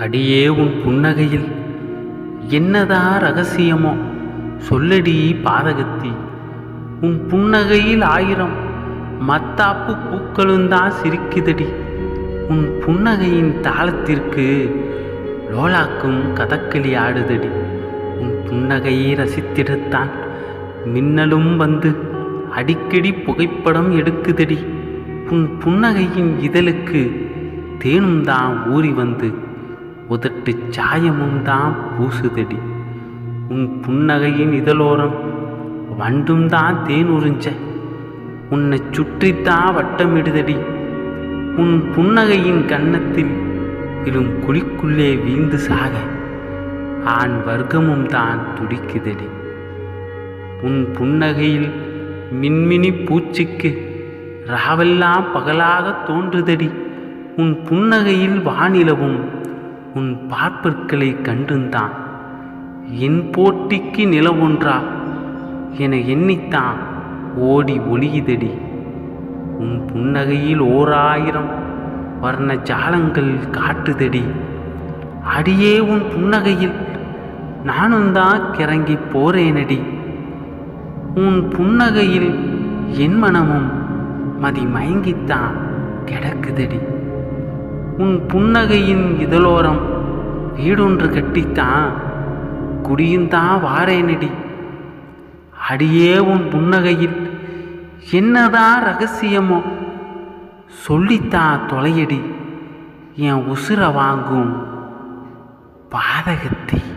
அடியே உன் புன்னகையில். என்னதா ரகசியமோ? சொல்லடி பாதகத்தி. உன் புன்னகையில் ஆயிரம் மத்தாப்பு பூக்களுந்தான் சிரிக்குதடி. உன் புன்னகையின் தாளத்திற்கு லோலாக்கும் கதக்களி ஆடுதடி. உன் புன்னகையை ரசித்திடத்தான் மின்னலும் வந்து அடிக்கடி புகைப்படம் எடுக்குதடி. உன் புன்னகையின் இதழுக்கு தேனும் தான் ஊறி வந்து உதட்டு சாயமும் தான் பூசுதடி. உன் புன்னகையின் இதழோரம் வண்டும் தான் தேன் உறிஞ்ச உன்னை சுற்றித்தான் வட்டமிடுதடி. உன் புன்னகையின் கன்னத்தில் இடும் குழிக்குள்ளே வீழ்ந்து சாக. ஆண் வர்க்கமும் தான் துடிக்குதடி. உன் புன்னகையில் மின்மினி பூச்சிக்கு ராவெல்லாம் பகலாக தோன்றுதடி. உன் புன்னகையில் வானிலவும் உன் பார்ப்பற்களை கண்டுந்தான் என் போட்டிக்கு நிலவொன்றா? என எண்ணித்தான். ஓடி ஒளியுதடி. உன் புன்னகையில் ஓராயிரம் வர்ண ஜாலங்கள் காட்டுதடி. அடியே உன் புன்னகையில். நானும் தான் கிறங்கி போறேனடி. உன் புன்னகையில் என் மனமும் மதி மயங்கித்தான் கிடக்குதடி. உன் புன்னகையின் இதழோரம் வீடொன்று கட்டித்தான். குடியுந்தான் வாரேனடி அடியே உன் புன்னகையில் என்னதான் ரகசியமோ? சொல்லித்தான் தொலையடி. என் உசுரை வாங்கும் பாதகத்தை.